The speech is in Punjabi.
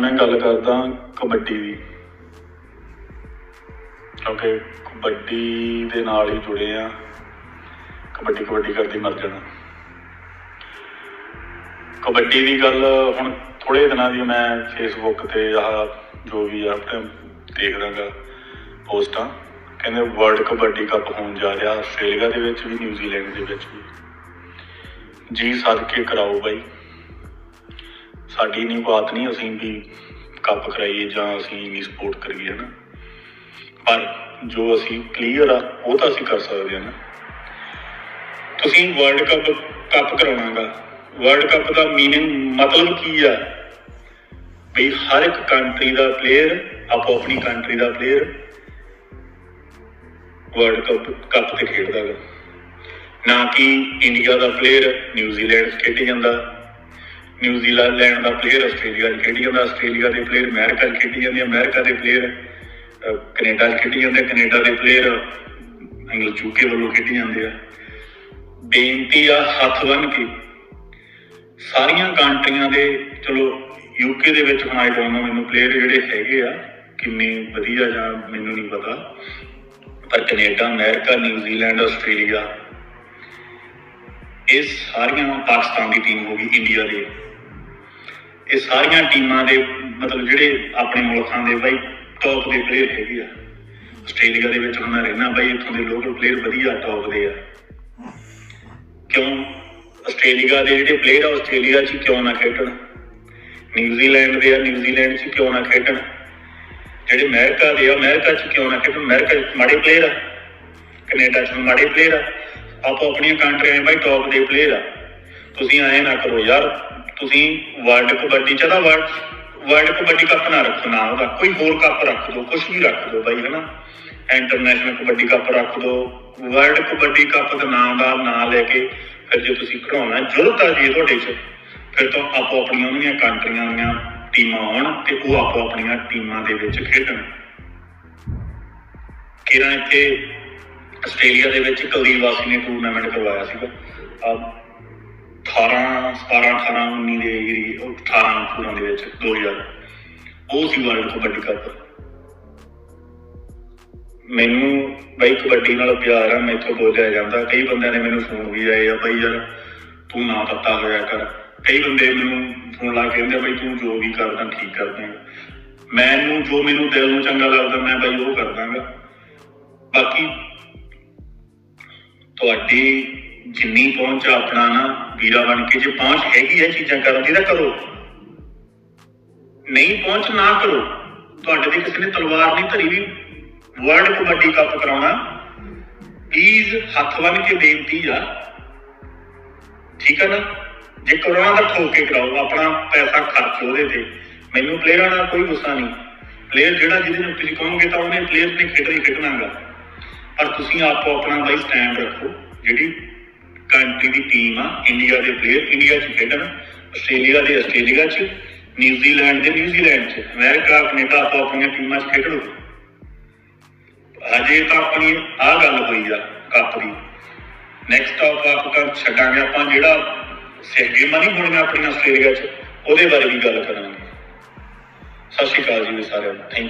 ਮੈਂ ਗੱਲ ਕਰਦਾ ਕਬੱਡੀ ਦੀ। ਕਿਉਂਕਿ ਕਬੱਡੀ ਦੇ ਨਾਲ ਹੀ ਜੁੜੇ ਆ। ਕਬੱਡੀ ਕਬੱਡੀ ਕਰਦੀ ਮਰ ਜਾਣਾ। ਕਬੱਡੀ ਦੀ ਗੱਲ ਹੁਣ ਥੋੜੇ ਦਿਨਾਂ ਦੀ ਮੈਂ ਫੇਸਬੁੱਕ ਤੇ ਆਹ ਜੋ ਵੀ ਆ ਆਪਣੇ ਦੇਖਦਾਗਾ ਪੋਸਟਾਂ। ਕਹਿੰਦੇ ਵਰਲਡ ਕਬੱਡੀ ਕੱਪ ਹੋਣ ਜਾ ਰਿਹਾ ਆਸਟ੍ਰੇਲੀਆ ਦੇ ਵਿੱਚ ਵੀ ਨਿਊਜ਼ੀਲੈਂਡ ਦੇ ਵਿੱਚ ਵੀ। ਜੀ ਸਦਕੇ ਕਰਾਓ ਬਾਈ। ਸਾਡੀ ਨਹੀਂ ਬਾਤ ਨਹੀਂ ਅਸੀਂ ਵੀ ਕੱਪ ਕਰਾਈਏ ਜਾਂ ਅਸੀਂ ਵੀ ਸਪੋਰਟ ਕਰੀਏ ਨਾ ਪਰ ਜੋ ਅਸੀਂ ਕਲੀਅਰ ਆ, ਉਹ ਤਾਂ ਅਸੀਂ ਕਰ ਸਕਦੇ ਹਾਂ ਨਾ। ਤੁਸੀਂ ਵਰਲਡ ਕੱਪ ਕੱਪ ਕਰਾਉਣਾਗਾ। ਵਰਲਡ ਕੱਪ ਦਾ ਮੀਨਿੰਗ ਮਤਲਬ ਕੀ ਆ? ਵੀ ਹਰ ਇੱਕ ਕੰਟਰੀ ਦਾ ਪਲੇਅਰ ਆਪੋ ਆਪਣੀ ਕੰਟਰੀ ਦਾ ਪਲੇਅਰ ਵਰਲਡ ਕੱਪ ਕੱਪ ਤੇ ਖੇਡਦਾ ਗਾ। ਨਾ ਕਿ ਇੰਡੀਆ ਦਾ ਪਲੇਅਰ ਨਿਊਜ਼ੀਲੈਂਡ 'ਚ ਖੇਡੀ ਜਾਂਦਾ। ਨਿਊਜ਼ੀਲੈਂਡ ਦਾ ਪਲੇਅਰ ਆਸਟ੍ਰੇਲੀਆ 'ਚ ਖੇਡੀ ਜਾਂਦਾ। ਆਸਟ੍ਰੇਲੀਆ ਦੇ ਪਲੇਅਰ ਅਮਰੀਕਾ ਖੇਡੀ ਜਾਂਦੇ। ਅਮਰੀਕਾ ਦੇ ਪਲੇਅਰ ਕੈਨੇਡਾ 'ਚ ਖੇਡੀ ਜਾਂਦੇ। ਕੈਨੇਡਾ ਦੇ ਪਲੇਅਰ ਇੰਗਲਿਸ਼ ਯੂਕੇ ਵੱਲੋਂ ਖੇਡੀ ਜਾਂਦੇ ਆ। ਬੇਨਤੀ ਆ, ਹੱਥ ਬੰਨ ਕੇ। ਸਾਰੀਆਂ ਕੰਟਰੀਆਂ ਦੇ, ਚਲੋ ਯੂਕੇ ਦੇ ਵਿੱਚ ਹੁਣ ਆਈ ਡੋਨਟ ਨੋ ਮੈਨੂੰ ਪਲੇਅਰ ਜਿਹੜੇ ਹੈਗੇ ਆ, ਕਿੰਨੇ ਵਧੀਆ ਜਾਂ ਮੈਨੂੰ ਨਹੀਂ ਪਤਾ। ਪਰ ਕੈਨੇਡਾ, ਅਮਰੀਕਾ ਨਿਊਜ਼ੀਲੈਂਡ ਆਸਟ੍ਰੇਲੀਆ। ਇਹ ਸਾਰੀਆਂ ਪਾਕਿਸਤਾਨ ਦੀ ਟੀਮ ਹੋ ਗਈ, ਇੰਡੀਆ ਦੇ। ਇਹ ਸਾਰੀਆਂ ਟੀਮਾਂ ਦੇ, ਮਤਲਬ ਜਿਹੜੇ ਆਪਣੇ ਮੁਲਕਾਂ ਦੇ ਬਾਈ ਟੌਪ ਦੇ ਪਲੇਅਰ ਹੈਗੇ ਆ। ਆਸਟ੍ਰੇਲੀਆ ਦੇ ਵਿੱਚ ਹੁਣ ਮੈਂ ਰਹਿਣਾ ਬਾਈ, ਇੱਥੋਂ ਦੇ ਲੋਕਲ ਪਲੇਅਰ ਵਧੀਆ ਟੌਪ ਦੇ ਆ। ਕਿਉਂ? ਆਸਟ੍ਰੇਲੀਆ ਦੇ ਜਿਹੜੇ ਪਲੇਅਰ ਆ, ਆਸਟ੍ਰੇਲੀਆ 'ਚ ਕਿਉਂ ਨਾ ਖੇਡਣ? ਨਿਊਜ਼ੀਲੈਂਡ ਦੇ ਆ ਨਿਊਜ਼ੀਲੈਂਡ 'ਚ ਕਿਉਂ ਨਾ ਖੇਡਣ? ਜਿਹੜੇ ਅਮਰੀਕਾ ਦੇ ਆ ਅਮਰੀਕਾ 'ਚ ਕਿਉਂ ਨਾ ਖੇਡਣ ਅਮਰੀਕਾ ਮਾੜੇ ਪਲੇਅਰ ਆ। ਕੈਨੇਡਾ 'ਚ ਮਾੜੇ ਪਲੇਅਰ ਆ। ਆਪੋ ਆਪਣੀਆਂ ਕੰਟਰੀਆਂ ਬਾਈ ਟੌਪ ਦੇ ਪਲੇਅਰ ਆ। ਤੁਸੀਂ ਐਂ ਨਾ ਕਰੋ ਯਾਰ, ਤੁਸੀਂ ਵਰਲਡ ਕਬੱਡੀ ਚ ਦਾ ਵਰਲਡ ਵਰਲਡ ਕਬੱਡੀ ਕੱਪ ਨਾ ਰੱਖੋ, ਨਾ ਉਹਦਾ। ਕੋਈ ਹੋਰ ਕੱਪ ਰੱਖ ਦਿਓ ਕੁਝ ਵੀ ਰੱਖ ਦਿਓ ਬਾਈ, ਹਨਾ? ਇੰਟਰਨੈਸ਼ਨਲ ਕਬੱਡੀ ਕੱਪ ਰੱਖ ਦਿਓ ਵਰਲਡ ਕਬੱਡੀ ਕੱਪ ਦਾ ਨਾਮ ਦਾ ਨਾਂ ਲੈ ਕੇ ਫਿਰ ਜੇ ਤੁਸੀਂ ਖੜਾਉਣਾ ਜ਼ਰੂਰਤ ਆ ਜੀ ਤੁਹਾਡੇ ਚ, ਫਿਰ ਤਾਂ ਆਪੋ ਆਪਣੀਆਂ ਉਹਨੀਆਂ ਕੰਟਰੀਆਂ ਦੀਆਂ ਟੀਮਾਂ ਆਉਣ ਤੇ ਉਹ ਆਪੋ ਆਪਣੀਆਂ ਟੀਮਾਂ ਦੇ ਵਿੱਚ ਖੇਡਣ। ਕਿਰਾਂ ਇੱਥੇ ਆਸਟ੍ਰੇਲੀਆ ਦੇ ਵਿੱਚ ਕੁਲਦੀਪ ਵਾਸੀ ਨੇ ਟੂਰਨਾਮੈਂਟ ਕਰਵਾਇਆ ਸੀਗਾ। 18 17 18 19 ਦੇ ਜਿਹੜੀ ਉਹ 18 ਪੂਰਾਂ ਦੇ ਵਿੱਚ 2000 ਉਹ ਸੀ ਵਰਲਡ ਕਬੱਡੀ ਕੱਪ ਮੈਨੂੰ ਬਈ ਕਬੱਡੀ ਨਾਲ ਪਿਆਰ ਆ, ਮੈਥੋਂ ਬੋਲਿਆ ਜਾਂਦਾ। ਕਈ ਬੰਦਿਆਂ ਨੇ ਮੈਨੂੰ ਫੋਨ ਵੀ ਆਏ ਆ ਬਈ ਯਾਰ ਤੂੰ ਨਾ ਪਤਾ ਹੋਇਆ ਕਰ। ਕਈ ਬੰਦੇ ਮੈਨੂੰ ਫੋਨ ਲਾ ਕੇ ਕਹਿੰਦੇ ਬਈ ਤੂੰ ਜੋ ਵੀ ਕਰਦਾ ਠੀਕ ਕਰਦਾ ਮੈਨੂੰ ਜੋ ਮੈਨੂੰ ਦਿਲ ਨੂੰ ਚੰਗਾ ਲੱਗਦਾ, ਮੈਂ ਬਈ ਉਹ ਕਰਦਾਗਾ ਬਾਕੀ ਤੁਹਾਡੀ ਜਿੰਨੀ ਪਹੁੰਚ ਆਪਣਾ ਨਾ, ਵੀਰਾ ਬਣ ਕੇ, ਜੇ ਪਹੁੰਚ ਹੈਗੀ ਹੈ ਚੀਜ਼ਾਂ ਕਰਨ ਦੀ ਤਾਂ ਕਰੋ। ਨਹੀਂ ਪਹੁੰਚ ਨਾ ਕਰੋ। ਤੁਹਾਡੇ ਤੇ ਕਿਸੇ ਨੇ ਤਲਵਾਰ ਨਹੀਂ ਧਰੀ ਵੀ ਵਰਲਡ ਕਬੱਡੀ ਕੱਪ ਕਰਾਉਣਾ। ਪਲੀਜ਼ ਹੱਥ ਬੰਨ ਕੇ ਬੇਨਤੀ ਆ ਠੀਕ ਹੈ ਨਾ? ਜੇ ਕਰਾਉਣਾ ਤਾਂ ਠੋਕ ਕੇ ਕਰਾਓ, ਆਪਣਾ ਪੈਸਾ ਖਰਚ ਉਹਦੇ ਤੇ। ਮੈਨੂੰ ਪਲੇਅਰਾਂ ਨਾਲ ਕੋਈ ਗੁੱਸਾ ਨਹੀਂ। ਪਲੇਅਰ ਜਿਹੜਾ ਜਿਹਦੇ ਨੂੰ ਤੁਸੀਂ ਕਹੋਗੇ ਤਾਂ ਉਹਨੇ ਪਲੇਅਰ ਨੇ ਖੇਡਣਾ ਹੀ ਖੇਡਣਾਗਾ ਪਰ ਤੁਸੀਂ ਆਪੋ ਆਪਣਾ ਬਾਈ ਸਟੈਂਡ ਰੱਖੋ, ਜਿਹੜੀ ਕੰਟਰੀ ਦੀ ਟੀਮ ਆ ਇੰਡੀਆ ਦੇ ਪਲੇਅਰ ਇੰਡੀਆ 'ਚ ਖੇਡਣ, ਆਸਟ੍ਰੇਲੀਆ ਦੇ, ਆਸਟ੍ਰੇਲੀਆ 'ਚ ਨਿਊਜ਼ੀਲੈਂਡ ਦੇ ਨਿਊਜ਼ੀਲੈਂਡ 'ਚ। ਅਮਰੀਕਾ ਕੈਨੇਡਾ ਆਪੋ ਆਪਣੀਆਂ ਟੀਮਾਂ 'ਚ ਖੇਡੋ। ਅਜੇ ਤਾਂ ਆਪਣੀ ਆ ਗੱਲ ਹੋਈ ਆ ਕੱਪ ਦੀ ਨੈਕਸਟ ਆਫ ਆਪਾਂ ਛੱਡਾਂਗੇ, ਆਪਾਂ ਜਿਹੜਾ ਸਹਿਗੇ ਮਨੀ ਹੋਣੀਆਂ ਆਪਣੀਆਂ ਆਸਟ੍ਰੇਲੀਆ 'ਚ, ਉਹਦੇ ਬਾਰੇ ਵੀ ਗੱਲ ਕਰਾਂਗੇ। ਸਤਿ ਸ਼੍ਰੀ ਅਕਾਲ ਜੀ ਸਾਰਿਆਂ ਨੂੰ। ਥੈਂਕ